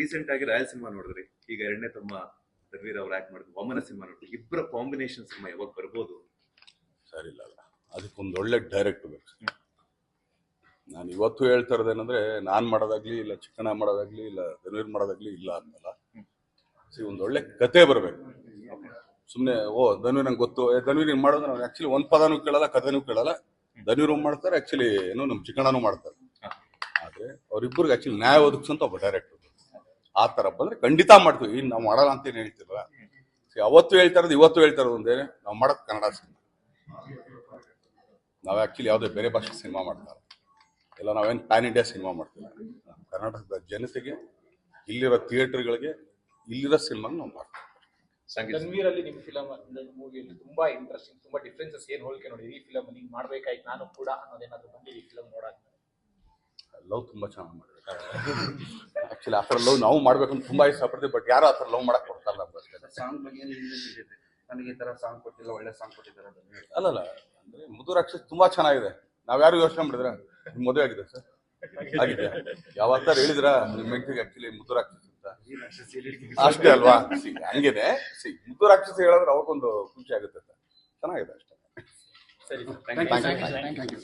Recent ಆಗಿ royal cinema ನೋಡಿದ್ರಿ? ಈಗ ಎರಡನೇ ತಮ್ಮ ರಣವೀರ್ ಅವ್ರು ಆಕ್ಟ್ ಮಾಡಿದ್ರು ವಾಮನ ಸಿನಿಮಾ ನೋಡಿದ್ರಿ. ಇಬ್ಬರ ಕಾಂಬಿನೇಷನ್ ಸಿನಿಮಾ ಯಾವಾಗ ಬರ್ಬೋದು? ಸರಿ ಇಲ್ಲ ಅಲ್ಲ. ಅದಕ್ಕೊಂದು ಒಳ್ಳೆ ಡೈರೆಕ್ಟ್ ಬೇಕು. ನಾನು ಇವತ್ತು ಹೇಳ್ತಾ ಇರೋದೇನಂದ್ರೆ ನಾನು ಮಾಡೋದಾಗ್ಲಿ ಇಲ್ಲ ಚಿಕ್ಕಣ್ಣ ಮಾಡೋದಾಗ್ಲಿ ಇಲ್ಲ ರಣವೀರ್ ಮಾಡೋದಾಗ್ಲಿ ಇಲ್ಲ ಅಂದಲ್ಲ ಸಿ ಒಂದು ಒಳ್ಳೆ ಕತೆ ಬರಬೇಕು. ಸುಮ್ಮನೆ ಓ ಧನ್ವೀರ್ ನಂಗೆ ಗೊತ್ತು. ಧನ್ವೀರ್ ಹಿಂಗ್ ಮಾಡೋದು ನಾವು ಆಕ್ಚುಲಿ ಒಂದು ಪದನೂ ಕೇಳಲ್ಲ ಕಥೆನೂ ಕೇಳಲ್ಲ. ಧನ್ವೀರು ಮಾಡ್ತಾರೆ ಆ್ಯಕ್ಚುಲಿ ಏನು ನಮ್ಮ ಚಿಕ್ಕಣ್ಣನೂ ಮಾಡ್ತಾರೆ. ಆದ್ರೆ ಅವರಿಬ್ಬರು ಆ್ಯಕ್ಚುಲಿ ನ್ಯಾಯ ಒದಗಿಸಂತ ಒಬ್ಬ ಡೈರೆಕ್ಟರ್ ಆ ಥರ ಬಂದ್ರೆ ಖಂಡಿತ ಮಾಡ್ತೀವಿ. ಇನ್ನು ನಾವು ಮಾಡಲ್ಲ ಅಂತ ಏನು ಹೇಳ್ತಿಲ್ಲ See, ಅವತ್ತು ಹೇಳ್ತಾ ಇರೋದು ಇವತ್ತು ಹೇಳ್ತಾ ಇರೋದು ಒಂದೇ ನಾವು ಮಾಡೋದು ಕನ್ನಡ ಸಿನಿಮಾ. ನಾವು ಆ್ಯಕ್ಚುಲಿ ಯಾವುದೇ ಬೇರೆ ಭಾಷೆ ಸಿನಿಮಾ ಮಾಡ್ತಾರೆ. ಇಲ್ಲ ನಾವೇನು ಪ್ಯಾನ್ ಇಂಡಿಯಾ ಸಿನಿಮಾ ಮಾಡ್ತೀವಿ. ಕರ್ನಾಟಕದ ಜನತೆಗೆ ಇಲ್ಲಿರೋ ಥಿಯೇಟರ್ಗಳಿಗೆ ಇಲ್ಲಿರೋ ಸಿನಿಮಾ ನಾವು ಮಾಡ್ತೀವಿ. ತನ್ವೀರ್ ನಿಮ್ಮ ನಿಮ್ ಫಿಲಮ್ ಮೂವಿಯಲ್ಲಿ ತುಂಬಾ ಇಂಟ್ರೆಸ್ಟಿಂಗ್ ತುಂಬಾ ಡಿಫ್ರೆನ್ಸಸ್ ಏನು ಹೋಲಿಕೆ ನೋಡಿ. ಈ ಫಿಲಮ್ ನೀವು ಮಾಡ್ಬೇಕಾಯ್ತು ನಾನು ಕೂಡ ಅನ್ನೋದೇನಾದ್ರು ಬಂದಿದೆ ಈ ಫಿಲಮ್ ನೋಡೋಕೆ ಲವ್ ತುಂಬಾ ಚೆನ್ನಾಗಿ ಮಾಡಿದ್ರು ಆಕ್ಚುಲಿ ಆ ಥರ ಲವ್ ನಾವು ಮಾಡ್ಬೇಕಂತ ತುಂಬಾ ಇಷ್ಟಪಡ್ತೀವಿ ಬಟ್ ಯಾರು ಆ ಥರ ಲವ್ ಮಾಡಕ್ ಕೊಡ್ತಾರಲ್ಲ ಸಾಂಗ್ ಬಗ್ಗೆ ನನಗೆ ಈ ತರ ಸಾಂಗ್ ಕೊಟ್ಟಿಲ್ಲ ಒಳ್ಳೆ ಸಾಂಗ್ ಕೊಟ್ಟಿದ್ದಾರೆ ಅಲ್ಲ ಅಲ್ಲಲ್ಲ ಅಂದ್ರೆ ಮುದು ರಾಕ್ಷಸ್ ತುಂಬಾ ಚೆನ್ನಾಗಿದೆ. ನಾವ್ ಯಾರು ಯೋಚನೆ ಮಾಡಿದ್ರೆ? ನಿಮ್ ಮದುವೆ ಆಗಿದೆ ಸರ್. ಆಗಿದೆ. ಯಾವತ್ತಾರು ಹೇಳಿದ್ರ ನಿಮ್ ಹೆಂಡತಿಗೆ ಆಕ್ಚುಲಿ ಮುದ್ದು ರಾಕ್ಷಸ್ ಅಂತ? ಅಷ್ಟೇ ಅಲ್ವಾ? ಸಿ ಹಂಗೇನೆ ಸಿ ಮುದ್ದು ರಾಕ್ಷಸ ಹೇಳಿದ್ರೆ ಅವಕ್ಕೊಂದು ಖುಷಿ ಆಗುತ್ತೆ ಸರ್ ಚೆನ್ನಾಗಿದೆ ಅಷ್ಟೇ. ಸರಿ ಥ್ಯಾಂಕ್ ಯು.